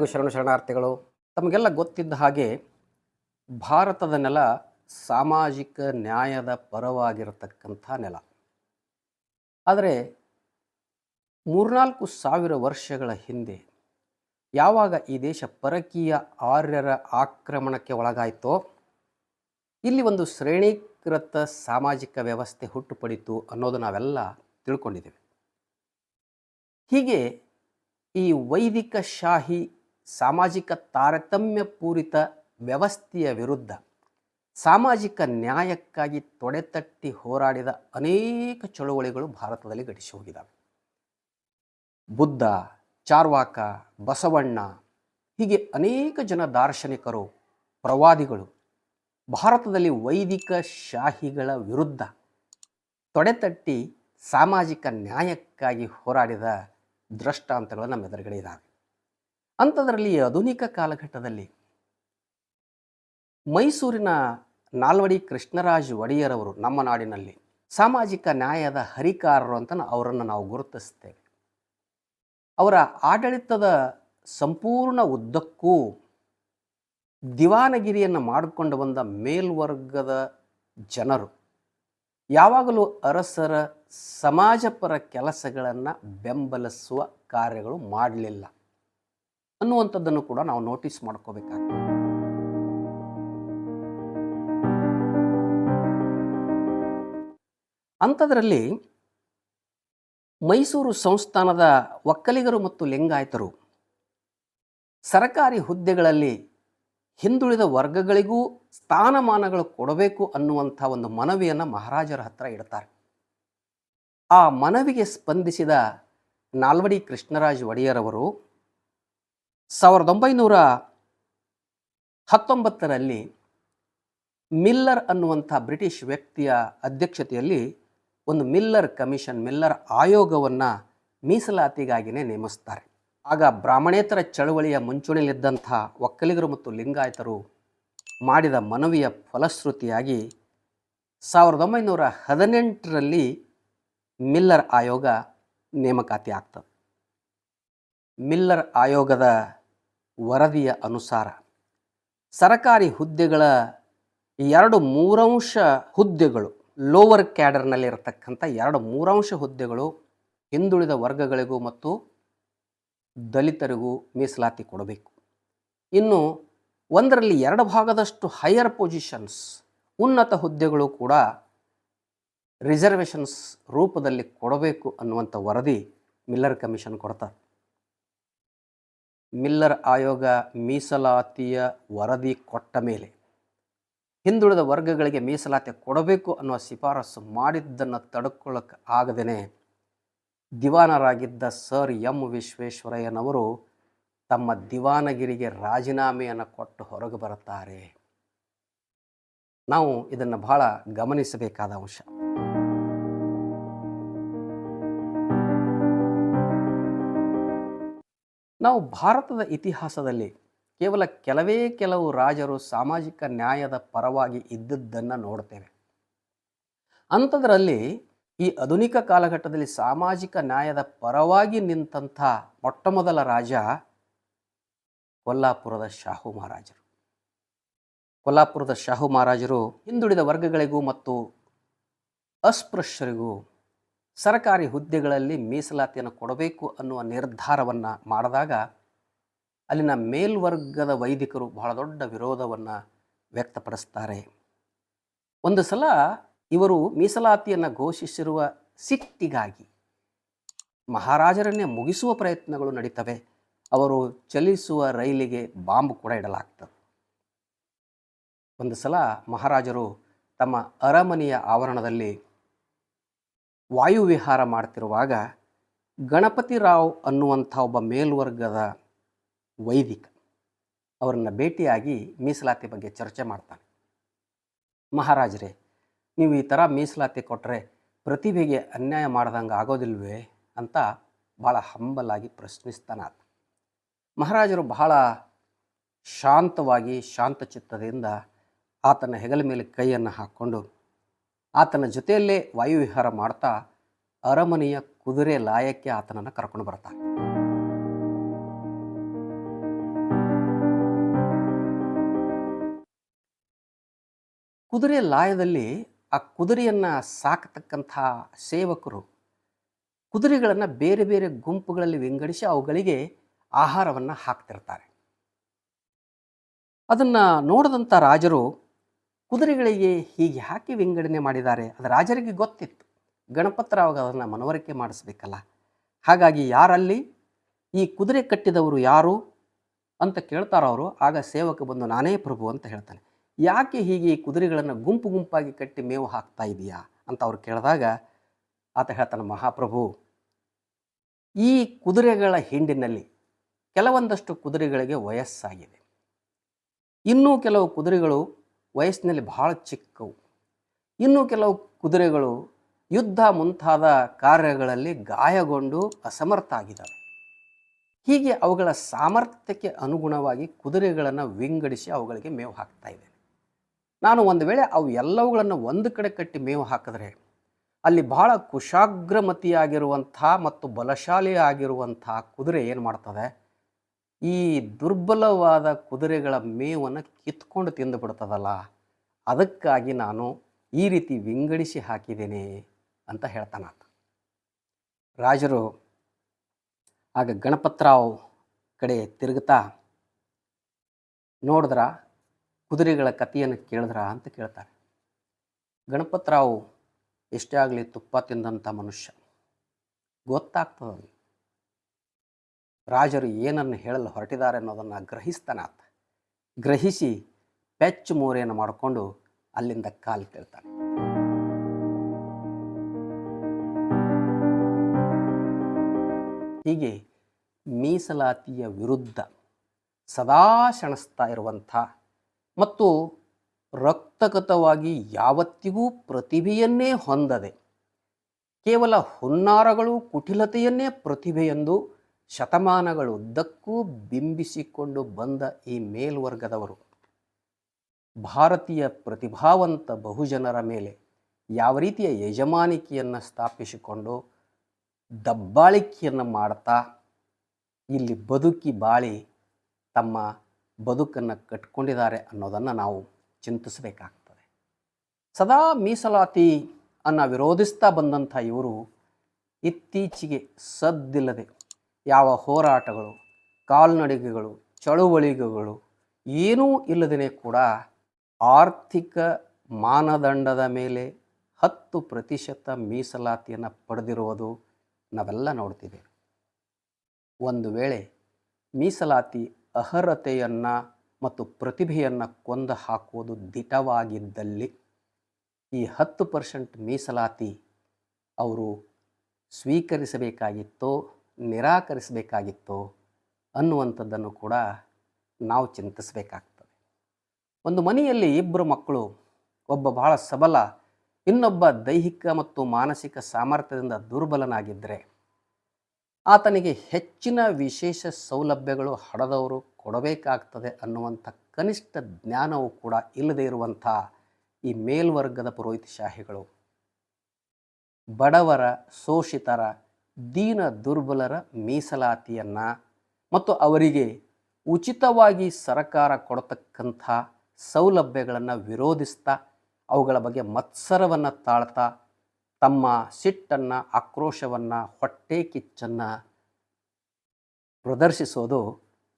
ಎಲ್ಲರಿಗೂ ಶರಣ ಶರಣಾರ್ಥಿಗಳು, ತಮಗೆಲ್ಲ ಗೊತ್ತಿದ್ದ ಹಾಗೆ ಭಾರತದ ನೆಲ ಸಾಮಾಜಿಕ ನ್ಯಾಯದ ಪರವಾಗಿರತಕ್ಕಂಥ ನೆಲ. ಆದರೆ ಮೂರ್ನಾಲ್ಕು ಸಾವಿರ ವರ್ಷಗಳ ಹಿಂದೆ ಯಾವಾಗ ಈ ದೇಶ ಪರಕೀಯ ಆರ್ಯರ ಆಕ್ರಮಣಕ್ಕೆ ಒಳಗಾಯಿತೋ, ಇಲ್ಲಿ ಒಂದು ಶ್ರೇಣೀಕೃತ ಸಾಮಾಜಿಕ ವ್ಯವಸ್ಥೆ ಹುಟ್ಟುಪಡಿತು ಅನ್ನೋದು ನಾವೆಲ್ಲ ತಿಳ್ಕೊಂಡಿದ್ದೇವೆ. ಹೀಗೆ ಈ ವೈದಿಕ ಶಾಹಿ ಸಾಮಾಜಿಕ ತಾರತಮ್ಯ ಪೂರಿತ ವ್ಯವಸ್ಥೆಯ ವಿರುದ್ಧ ಸಾಮಾಜಿಕ ನ್ಯಾಯಕ್ಕಾಗಿ ತೊಡೆತಟ್ಟಿ ಹೋರಾಡಿದ ಅನೇಕ ಚಳುವಳಿಗಳು ಭಾರತದಲ್ಲಿ ಘಟಿಸಿ ಹೋಗಿದ್ದಾವೆ. ಬುದ್ಧ, ಚಾರ್ವಾಕ, ಬಸವಣ್ಣ ಹೀಗೆ ಅನೇಕ ಜನ ದಾರ್ಶನಿಕರು, ಪ್ರವಾದಿಗಳು ಭಾರತದಲ್ಲಿ ವೈದಿಕ ಶಾಹಿಗಳ ವಿರುದ್ಧ ತೊಡೆತಟ್ಟಿ ಸಾಮಾಜಿಕ ನ್ಯಾಯಕ್ಕಾಗಿ ಹೋರಾಡಿದ ದೃಷ್ಟಾಂತಗಳು ನಮ್ಮ ಎದುರುಗಡೆ ಇದ್ದಾವೆ ಅಂಥದ್ರಲ್ಲಿ ಆಧುನಿಕ ಕಾಲಘಟ್ಟದಲ್ಲಿ ಮೈಸೂರಿನ ನಾಲ್ವಡಿ ಕೃಷ್ಣರಾಜ್ ಒಡೆಯರವರು ನಮ್ಮ ನಾಡಿನಲ್ಲಿ ಸಾಮಾಜಿಕ ನ್ಯಾಯದ ಹರಿಕಾರರು ಅಂತ ಅವರನ್ನು ನಾವು ಗುರುತಿಸ್ತೇವೆ. ಅವರ ಆಡಳಿತದ ಸಂಪೂರ್ಣ ಉದ್ದಕ್ಕೂ ದಿವಾನಗಿರಿಯನ್ನು ಮಾಡಿಕೊಂಡು ಬಂದ ಮೇಲ್ವರ್ಗದ ಜನರು ಯಾವಾಗಲೂ ಅರಸರ ಸಮಾಜಪರ ಕೆಲಸಗಳನ್ನು ಬೆಂಬಲಿಸುವ ಕಾರ್ಯಗಳು ಮಾಡಲಿಲ್ಲ. ಅನ್ನುವಂಥದ್ದನ್ನು ಕೂಡ ನಾವು ನೋಟಿಸ್ ಮಾಡ್ಕೋಬೇಕಾಗ್ತದೆ. ಅಂಥದ್ರಲ್ಲಿ ಮೈಸೂರು ಸಂಸ್ಥಾನದ ಒಕ್ಕಲಿಗರು ಮತ್ತು ಲಿಂಗಾಯತರು ಸರಕಾರಿ ಹುದ್ದೆಗಳಲ್ಲಿ ಹಿಂದುಳಿದ ವರ್ಗಗಳಿಗೂ ಸ್ಥಾನಮಾನಗಳು ಕೊಡಬೇಕು ಅನ್ನುವಂಥ ಒಂದು ಮನವಿಯನ್ನು ಮಹಾರಾಜರ ಹತ್ರ ಇಡ್ತಾರೆ. ಆ ಮನವಿಗೆ ಸ್ಪಂದಿಸಿದ ನಾಲ್ವಡಿ ಕೃಷ್ಣರಾಜ್ ಒಡೆಯರವರು ಸಾವಿರದ ಒಂಬೈನೂರ ಹತ್ತೊಂಬತ್ತರಲ್ಲಿ ಮಿಲ್ಲರ್ ಅನ್ನುವಂಥ ಬ್ರಿಟಿಷ್ ವ್ಯಕ್ತಿಯ ಅಧ್ಯಕ್ಷತೆಯಲ್ಲಿ ಒಂದು ಮಿಲ್ಲರ್ ಕಮಿಷನ್, ಮಿಲ್ಲರ್ ಆಯೋಗವನ್ನು ಮೀಸಲಾತಿಗಾಗಿಯೇ ನೇಮಿಸ್ತಾರೆ. ಆಗ ಬ್ರಾಹ್ಮಣೇತರ ಚಳವಳಿಯ ಮುಂಚೂಣಿಯಲ್ಲಿದ್ದಂಥ ಒಕ್ಕಲಿಗರು ಮತ್ತು ಲಿಂಗಾಯತರು ಮಾಡಿದ ಮನವಿಯ ಫಲಶ್ರುತಿಯಾಗಿ ಸಾವಿರದ ಒಂಬೈನೂರ ಹದಿನೆಂಟರಲ್ಲಿ ಮಿಲ್ಲರ್ ಆಯೋಗ ನೇಮಕಾತಿ ಆಗ್ತದೆ. ಮಿಲ್ಲರ್ ಆಯೋಗದ ವರದಿಯ ಅನುಸಾರ. ಸರಕಾರಿ ಹುದ್ದೆಗಳ ಎರಡು ಮೂರಂಶ ಹುದ್ದೆಗಳು ಲೋವರ್ ಕ್ಯಾಡರ್ನಲ್ಲಿರತಕ್ಕಂಥ ಎರಡು ಮೂರಂಶ ಹುದ್ದೆಗಳು ಹಿಂದುಳಿದ ವರ್ಗಗಳಿಗೂ ಮತ್ತು ದಲಿತರಿಗೂ ಮೀಸಲಾತಿ ಕೊಡಬೇಕು. ಇನ್ನು ಒಂದರಲ್ಲಿ ಎರಡು ಭಾಗದಷ್ಟು ಹೈಯರ್ ಪೊಸಿಷನ್ಸ್ ಉನ್ನತ ಹುದ್ದೆಗಳು ಕೂಡ ರಿಸರ್ವೇಷನ್ಸ್ ರೂಪದಲ್ಲಿ ಕೊಡಬೇಕು ಅನ್ನುವಂಥ ವರದಿ ಮಿಲ್ಲರ್ ಕಮಿಷನ್ ಕೊಡ್ತಾರೆ ಮಿಲ್ಲರ್ ಆಯೋಗ ಮೀಸಲಾತಿಯ ವರದಿ ಕೊಟ್ಟ ಮೇಲೆ ಹಿಂದುಳಿದ ವರ್ಗಗಳಿಗೆ ಮೀಸಲಾತಿ ಕೊಡಬೇಕು ಅನ್ನುವ ಶಿಫಾರಸು ಮಾಡಿದ್ದನ್ನು ತಡ್ಕೊಳ್ಳೋಕೆ ಆಗದೇ ದಿವಾನರಾಗಿದ್ದ ಸರ್ ಎಂ ವಿಶ್ವೇಶ್ವರಯ್ಯನವರು ತಮ್ಮ ದಿವಾನಗಿರಿಗೆ ರಾಜೀನಾಮೆಯನ್ನು ಕೊಟ್ಟು ಹೊರಗೆ ಬರುತ್ತಾರೆ. ನಾವು ಇದನ್ನು ಬಹಳ ಗಮನಿಸಬೇಕಾದ ಅಂಶ. ನಾವು ಭಾರತದ ಇತಿಹಾಸದಲ್ಲಿ ಕೇವಲ ಕೆಲವೇ ಕೆಲವು ರಾಜರು ಸಾಮಾಜಿಕ ನ್ಯಾಯದ ಪರವಾಗಿ ಇದ್ದದ್ದನ್ನು ನೋಡ್ತೇವೆ. ಅಂಥದ್ರಲ್ಲಿ ಈ ಆಧುನಿಕ ಕಾಲಘಟ್ಟದಲ್ಲಿ ಸಾಮಾಜಿಕ ನ್ಯಾಯದ ಪರವಾಗಿ ನಿಂತಹ ಮೊಟ್ಟಮೊದಲ ರಾಜ ಕೊಲ್ಲಾಪುರದ ಶಾಹು ಮಹಾರಾಜರು. ಕೊಲ್ಲಾಪುರದ ಶಾಹು ಮಹಾರಾಜರು ಹಿಂದುಳಿದ ವರ್ಗಗಳಿಗೂ ಮತ್ತು ಅಸ್ಪೃಶ್ಯರಿಗೂ ಸರ್ಕಾರಿ ಹುದ್ದೆಗಳಲ್ಲಿ ಮೀಸಲಾತಿಯನ್ನು ಕೊಡಬೇಕು ಅನ್ನುವ ನಿರ್ಧಾರವನ್ನು ಮಾಡಿದಾಗ ಅಲ್ಲಿನ ಮೇಲ್ವರ್ಗದ ವೈದಿಕರು ಬಹಳ ದೊಡ್ಡ ವಿರೋಧವನ್ನು ವ್ಯಕ್ತಪಡಿಸ್ತಾರೆ. ಒಂದು ಸಲ ಇವರು ಮೀಸಲಾತಿಯನ್ನು ಘೋಷಿಸಿರುವ ಸಿಟ್ಟಿಗಾಗಿ ಮಹಾರಾಜರನ್ನೇ ಮುಗಿಸುವ ಪ್ರಯತ್ನಗಳು ನಡೀತವೆ. ಅವರು ಚಲಿಸುವ ರೈಲಿಗೆ ಬಾಂಬ್ ಕೂಡ ಇಡಲಾಗ್ತದೆ. ಒಂದು ಸಲ ಮಹಾರಾಜರು ತಮ್ಮ ಅರಮನೆಯ ಆವರಣದಲ್ಲಿ ವಾಯುವಿಹಾರ ಮಾಡ್ತಿರುವಾಗ ಗಣಪತಿ ರಾವ್ ಅನ್ನುವಂಥ ಒಬ್ಬ ಮೇಲ್ವರ್ಗದ ವೈದಿಕ ಅವರನ್ನು ಭೇಟಿಯಾಗಿ ಮೀಸಲಾತಿ ಬಗ್ಗೆ ಚರ್ಚೆ ಮಾಡ್ತಾನೆ. ಮಹಾರಾಜರೇ, ನೀವು ಈ ಥರ ಮೀಸಲಾತಿ ಕೊಟ್ಟರೆ ಪ್ರತಿಭೆಗೆ ಅನ್ಯಾಯ ಮಾಡ್ದಂಗೆ ಆಗೋದಿಲ್ವೇ ಅಂತ ಭಾಳ ಹಂಬಲಾಗಿ ಪ್ರಶ್ನಿಸ್ತಾನ ಮಹಾರಾಜರು ಬಹಳ ಶಾಂತವಾಗಿ ಶಾಂತಚಿತ್ತದಿಂದ ಆತನ ಹೆಗಲ ಮೇಲೆ ಕೈಯನ್ನು ಹಾಕ್ಕೊಂಡು ಆತನ ಜೊತೆಯಲ್ಲೇ ವಾಯುವಿಹಾರ ಮಾಡ್ತಾ ಅರಮನೆಯ ಕುದುರೆ ಲಾಯಕ್ಕೆ ಆತನನ್ನು ಕರ್ಕೊಂಡು ಬರ್ತಾನೆ ಕುದುರೆ ಲಾಯದಲ್ಲಿ ಆ ಕುದುರೆಯನ್ನು ಸಾಕತಕ್ಕಂಥ ಸೇವಕರು ಕುದುರೆಗಳನ್ನು ಬೇರೆ ಬೇರೆ ಗುಂಪುಗಳಲ್ಲಿ ವಿಂಗಡಿಸಿ ಅವುಗಳಿಗೆ ಆಹಾರವನ್ನು ಹಾಕ್ತಿರ್ತಾರೆ. ಅದನ್ನು ನೋಡಿದಂಥ ರಾಜರು ಕುದುರೆಗಳಿಗೆ ಹೀಗೆ ಹಾಕಿ ವಿಂಗಡಣೆ ಮಾಡಿದ್ದಾರೆ. ಅದು ರಾಜರಿಗೆ ಗೊತ್ತಿತ್ತು. ಗಣಪತರಾವಾಗ ಅದನ್ನು ಮನವರಿಕೆ ಮಾಡಿಸ್ಬೇಕಲ್ಲ. ಹಾಗಾಗಿ ಯಾರಲ್ಲಿ? ಈ ಕುದುರೆ ಕಟ್ಟಿದವರು ಯಾರು? ಅಂತ ಕೇಳ್ತಾರೋ ಅವರು, ಆಗ ಸೇವಕ ಬಂದು, ನಾನೇ ಪ್ರಭು ಅಂತ ಹೇಳ್ತಾನೆ. ಯಾಕೆ ಹೀಗೆ ಈ ಕುದುರೆಗಳನ್ನು ಗುಂಪು ಗುಂಪಾಗಿ ಕಟ್ಟಿ ಮೇವು ಹಾಕ್ತಾ ಇದೆಯಾ? ಅಂತ ಅವ್ರು ಕೇಳಿದಾಗ, ಆತ ಹೇಳ್ತಾನೆ, ಮಹಾಪ್ರಭು, ಈ ಕುದುರೆಗಳ ಹಿಂಡಿನಲ್ಲಿ ಕೆಲವೊಂದಷ್ಟು ಕುದುರೆಗಳಿಗೆ ವಯಸ್ಸಾಗಿದೆ. ಇನ್ನೂ ಕೆಲವು ಕುದುರೆಗಳು ವಯಸ್ಸಿನಲ್ಲಿ ಬಹಳ ಚಿಕ್ಕವು. ಇನ್ನು ಕೆಲವು ಕುದುರೆಗಳು ಯುದ್ಧ ಮುಂತಾದ ಕಾರ್ಯಗಳಲ್ಲಿ ಗಾಯಗೊಂಡು ಅಸಮರ್ಥ ಆಗಿದ್ದಾವೆ. ಹೀಗೆ ಅವುಗಳ ಸಾಮರ್ಥ್ಯಕ್ಕೆ ಅನುಗುಣವಾಗಿ ಕುದುರೆಗಳನ್ನು ವಿಂಗಡಿಸಿ ಅವುಗಳಿಗೆ ಮೇವು ಹಾಕ್ತಾ ಇದ್ದೇನೆ. ನಾನು ಒಂದು ವೇಳೆ ಅವು ಎಲ್ಲವುಗಳನ್ನು ಒಂದು ಕಡೆ ಕಟ್ಟಿ ಮೇವು ಹಾಕಿದ್ರೆ ಅಲ್ಲಿ ಬಹಳ ಕುಶಾಗ್ರಮತಿಯಾಗಿರುವಂಥ ಮತ್ತು ಬಲಶಾಲಿ ಆಗಿರುವಂಥ ಕುದುರೆ ಏನು ಮಾಡ್ತದೆ? ಈ ದುರ್ಬಲವಾದ ಕುದುರೆಗಳ ಮೇವನ್ನು ಕಿತ್ಕೊಂಡು ತಿಂದು ಬಿಡ್ತದಲ್ಲ? ಅದಕ್ಕಾಗಿ ನಾನು ಈ ರೀತಿ ವಿಂಗಡಿಸಿ ಹಾಕಿದ್ದೇನೆ ಅಂತ ಹೇಳ್ತಾನಾತ ರಾಜರು ಆಗ ಗಣಪತರಾವ್ ಕಡೆ ತಿರುಗ್ತಾ, ನೋಡಿದ್ರ? ಕುದುರೆಗಳ ಕಥೆಯನ್ನು ಕೇಳಿದ್ರ ಅಂತ ಕೇಳ್ತಾರೆ. ಗಣಪತ್ರಾವ್ ಎಷ್ಟೇ ಆಗಲಿ ತುಪ್ಪ ತಿಂದಂಥ ಮನುಷ್ಯ. ಗೊತ್ತಾಗ್ತದೆ. ರಾಜರು ಏನನ್ನು ಹೇಳಲು ಹೊರಟಿದ್ದಾರೆ ಅನ್ನೋದನ್ನು ಗ್ರಹಿಸ್ತಾನಾತ ಗ್ರಹಿಸಿ ಪೆಚ್ಚು ಮೋರೆಯನ್ನು ಮಾಡಿಕೊಂಡು ಅಲ್ಲಿಂದ ಕಾಲು ಕೇಳ್ತಾನೆ. ಹೀಗೆ ಮೀಸಲಾತಿಯ ವಿರುದ್ಧ ಸದಾ ಶಣಿಸ್ತಾ ಇರುವಂಥ ಮತ್ತು ರಕ್ತಗತವಾಗಿ ಯಾವತ್ತಿಗೂ ಪ್ರತಿಭೆಯನ್ನೇ ಹೊಂದದೆ, ಕೇವಲ ಹುನ್ನಾರಗಳು ಕುಟಿಲತೆಯನ್ನೇ ಪ್ರತಿಭೆಯೆಂದು ಶತಮಾನಗಳುದ್ದಕ್ಕೂ ಬಿಂಬಿಸಿಕೊಂಡು ಬಂದ ಈ ಮೇಲ್ವರ್ಗದವರು. ಭಾರತೀಯ ಪ್ರತಿಭಾವಂತ ಬಹುಜನರ ಮೇಲೆ ಯಾವ ರೀತಿಯ ಯಜಮಾನಿಕೆಯನ್ನು ಸ್ಥಾಪಿಸಿಕೊಂಡು ದಬ್ಬಾಳಿಕೆಯನ್ನು ಮಾಡ್ತಾ ಇಲ್ಲಿ ಬದುಕಿ ಬಾಳಿ ತಮ್ಮ ಬದುಕನ್ನು ಕಟ್ಕೊಂಡಿದ್ದಾರೆ ಅನ್ನೋದನ್ನು ನಾವು ಚಿಂತಿಸಬೇಕಾಗ್ತದೆ. ಸದಾ ಮೀಸಲಾತಿ ಅನ್ನು ವಿರೋಧಿಸ್ತಾ ಬಂದಂಥ ಇವರು ಇತ್ತೀಚೆಗೆ ಸದ್ದಿಲ್ಲದೆ ಯಾವ ಹೋರಾಟಗಳು, ಕಾಲ್ನಡಿಗೆಗಳು ಚಳುವಳಿಗೆಗಳು ಏನೂ ಇಲ್ಲದೇ ಕೂಡ ಆರ್ಥಿಕ ಮಾನದಂಡದ ಮೇಲೆ ಹತ್ತು ಪ್ರತಿಶತ ಮೀಸಲಾತಿಯನ್ನು ಪಡೆದಿರುವುದು ನಾವೆಲ್ಲ ನೋಡ್ತೀವಿ ಒಂದು ವೇಳೆ ಮೀಸಲಾತಿ ಅರ್ಹತೆಯನ್ನು ಮತ್ತು ಪ್ರತಿಭೆಯನ್ನು ಕೊಂದು ಹಾಕುವುದು ದಿಟವಾಗಿದ್ದಲ್ಲಿ ಈ ಹತ್ತು ಪರ್ಸೆಂಟ್ ಮೀಸಲಾತಿ ಅವರು ಸ್ವೀಕರಿಸಬೇಕಾಗಿತ್ತೋ ನಿರಾಕರಿಸಬೇಕಾಗಿತ್ತೋ ಅನ್ನುವಂಥದ್ದನ್ನು ಕೂಡ ನಾವು ಚಿಂತಿಸಬೇಕಾಗ್ತದೆ. ಒಂದು ಮನೆಯಲ್ಲಿ ಇಬ್ಬರು ಮಕ್ಕಳು, ಒಬ್ಬ ಬಹಳ ಸಬಲ, ಇನ್ನೊಬ್ಬ ದೈಹಿಕ ಮತ್ತು ಮಾನಸಿಕ ಸಾಮರ್ಥ್ಯದಿಂದ ದುರ್ಬಲನಾಗಿದ್ದರೆ ಆತನಿಗೆ ಹೆಚ್ಚಿನ ವಿಶೇಷ ಸೌಲಭ್ಯಗಳು ಹಡದವರು ಕೊಡಬೇಕಾಗ್ತದೆ ಅನ್ನುವಂಥ ಕನಿಷ್ಠ ಜ್ಞಾನವೂ ಕೂಡ ಇಲ್ಲದೇ ಇರುವಂಥ ಈ ಮೇಲ್ವರ್ಗದ ಪುರೋಹಿತಶಾಹಿಗಳು ಬಡವರ, ಶೋಷಿತರ ದೀನ ದುರ್ಬಲರ ಮೀಸಲಾತಿಯನ್ನು ಮತ್ತು ಅವರಿಗೆ ಉಚಿತವಾಗಿ ಸರಕಾರ ಕೊಡತಕ್ಕಂಥ ಸೌಲಭ್ಯಗಳನ್ನು ವಿರೋಧಿಸ್ತಾ ಅವುಗಳ ಬಗ್ಗೆ ಮತ್ಸರವನ್ನು ತಾಳ್ತಾ ತಮ್ಮ ಸಿಟ್ಟನ್ನು, ಆಕ್ರೋಶವನ್ನು, ಹೊಟ್ಟೆ ಕಿಚ್ಚನ್ನು ಪ್ರದರ್ಶಿಸೋದು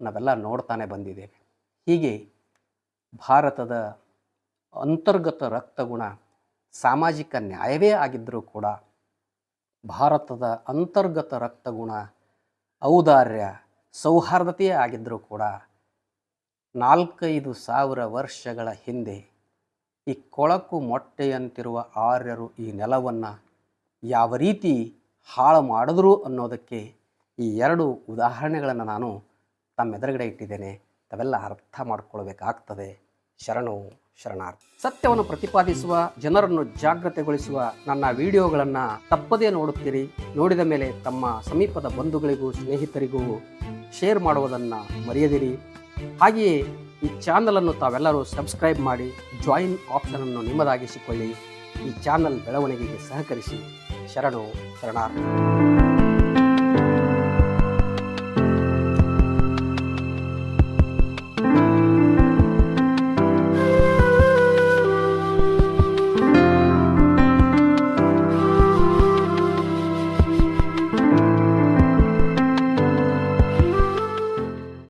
ನಾವೆಲ್ಲ ನೋಡ್ತಾನೆ ಬಂದಿದ್ದೇವೆ. ಹೀಗೆ ಭಾರತದ ಅಂತರ್ಗತ ರಕ್ತಗುಣ ಸಾಮಾಜಿಕ ನ್ಯಾಯವೇ ಆಗಿದ್ದರೂ ಕೂಡ ಭಾರತದ ಅಂತರ್ಗತ ರಕ್ತಗುಣ ಔದಾರ್ಯ ಸೌಹಾರ್ದತೆಯೇ ಆಗಿದ್ದರೂ ಕೂಡ ನಾಲ್ಕೈದು ಸಾವಿರ ವರ್ಷಗಳ ಹಿಂದೆ ಈ ಕೊಳಕು ಮೊಟ್ಟೆಯಂತಿರುವ ಆರ್ಯರು ಈ ನೆಲವನ್ನು ಯಾವ ರೀತಿ ಹಾಳು ಮಾಡಿದ್ರು ಅನ್ನೋದಕ್ಕೆ ಈ ಎರಡು ಉದಾಹರಣೆಗಳನ್ನು ನಾನು ತಮ್ಮೆದುರುಗಡೆ ಇಟ್ಟಿದ್ದೇನೆ. ತಾವೆಲ್ಲ ಅರ್ಥ ಮಾಡ್ಕೊಳ್ಬೇಕಾಗ್ತದೆ. ಶರಣು. ಶರಣಾರ್ಥಿ. ಸತ್ಯವನ್ನು ಪ್ರತಿಪಾದಿಸುವ, ಜನರನ್ನು ಜಾಗೃತೆಗೊಳಿಸುವ ನನ್ನ ವಿಡಿಯೋಗಳನ್ನು ತಪ್ಪದೇ ನೋಡುತ್ತೀರಿ. ನೋಡಿದ ಮೇಲೆ ತಮ್ಮ ಸಮೀಪದ ಬಂಧುಗಳಿಗೂ, ಸ್ನೇಹಿತರಿಗೂ ಶೇರ್ ಮಾಡುವುದನ್ನು ಮರೆಯದಿರಿ. ಹಾಗೆಯೇ ಈ ಚಾನಲನ್ನು ತಾವೆಲ್ಲರೂ ಸಬ್ಸ್ಕ್ರೈಬ್ ಮಾಡಿ, ಜಾಯಿನ್ ಆಪ್ಷನನ್ನು ನಿಮ್ಮದಾಗಿಸಿಕೊಳ್ಳಿ. ಈ ಚಾನಲ್ ಬೆಳವಣಿಗೆಗೆ ಸಹಕರಿಸಿ. ಶರಣು, ಶರಣಾರ್ಥಿ.